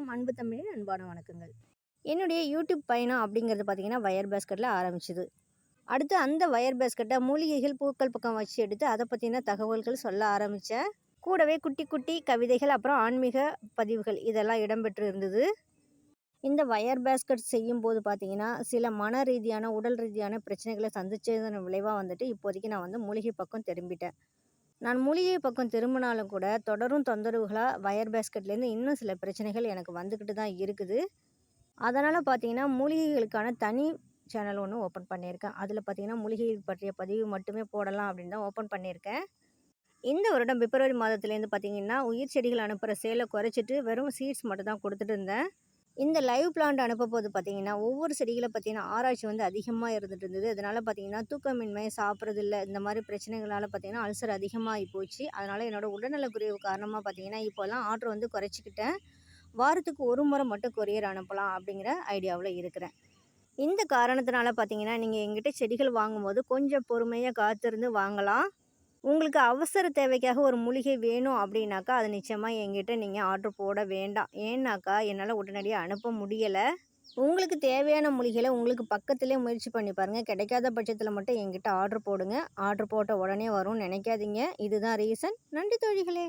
அனைவருக்கும் அன்பு தமிழின் அன்பான வணக்கங்கள். என்னுடைய யூடியூப் பயணம் அப்படிங்கிறது பார்த்திங்கன்னா வயர் பேஸ்கெட்டில் ஆரம்பிச்சுது. அடுத்து அந்த வயர் பேஸ்கெட்டை மூலிகைகள் பூக்கள் பக்கம் வச்சு எடுத்து அதை பற்றின தகவல்கள் சொல்ல ஆரம்பித்தேன் கூடவே குட்டி குட்டி கவிதைகள் அப்புறம் ஆன்மீக பதிவுகள் இதெல்லாம் இடம்பெற்று இருந்தது. இந்த வயர் பேஸ்கெட் செய்யும்போது பார்த்தீங்கன்னா சில மன ரீதியான உடல் ரீதியான பிரச்சனைகளை சந்திச்சதன் விளைவாக வந்துட்டு இப்போதைக்கு நான் வந்து மூலிகை பக்கம் திரும்பிட்டேன். நான் மூலிகை பக்கம் திரும்பினாலும் கூட தொடரும் தொந்தரவுகளாக வயர் பேஸ்கெட்லேருந்து இன்னும் சில பிரச்சனைகள் எனக்கு வந்துக்கிட்டு தான் இருக்குது. அதனால் பார்த்தீங்கன்னா மூலிகைகளுக்கான தனி சேனல் ஒன்று ஓப்பன் பண்ணியிருக்கேன். அதில் பார்த்தீங்கன்னா மூலிகை பற்றிய பதிவு மட்டுமே போடலாம் அப்படின்னு தான் ஓப்பன் பண்ணியிருக்கேன். இந்த வருடம் பிப்ரவரி மாதத்துலேருந்து பார்த்தீங்கன்னா உயிர் செடிகள் அனுப்புகிற சேலை குறைச்சிட்டு வெறும் சீட்ஸ் மட்டும் தான் கொடுத்துட்டு இருந்தேன். இந்த லைவ் பிளான்ட் அனுப்ப போது பார்த்தீங்கன்னா ஒவ்வொரு செடிகளை பார்த்தீங்கன்னா ஆராய்ச்சி வந்து அதிகமாக இருந்துட்டு இருந்தது. அதனால் பார்த்தீங்கன்னா தூக்கமின்மை சாப்பிட்றது இல்லை இந்த மாதிரி பிரச்சனைகளால் பார்த்தீங்கன்னா அல்சர் அதிகமாகி போச்சு. அதனால் என்னோடய உடல்நலக்குறைவு காரணமாக பார்த்தீங்கன்னா இப்போல்லாம் ஆர்டர் வந்து குறைச்சிக்கிட்டேன். வாரத்துக்கு ஒரு முறை மட்டும் கொரியர் அனுப்பலாம் அப்படிங்கிற ஐடியாவில் இருக்கிறேன். இந்த காரணத்தினால பார்த்தீங்கன்னா நீங்கள் எங்கிட்ட செடிகள் வாங்கும்போது கொஞ்சம் பொறுமையாக காத்திருந்து வாங்கலாம். உங்களுக்கு அவசர தேவைக்காக ஒரு மூலிகை வேணும் அப்படின்னாக்கா அது நிச்சயமாக என்கிட்ட நீங்கள் ஆர்டர் போட வேண்டாம். ஏன்னாக்கா என்னால் உடனடியாக அனுப்ப முடியலை. உங்களுக்கு தேவையான மூலிகளை உங்களுக்கு பக்கத்துலேயே முயற்சி பண்ணி பாருங்கள் கிடைக்காத பட்சத்தில் மட்டும் என்கிட்ட ஆர்டர் போடுங்க. ஆர்டர் போட்ட உடனே வரும்னு நினைக்காதீங்க. இதுதான் ரீசன் நன்றி தோழிகளே.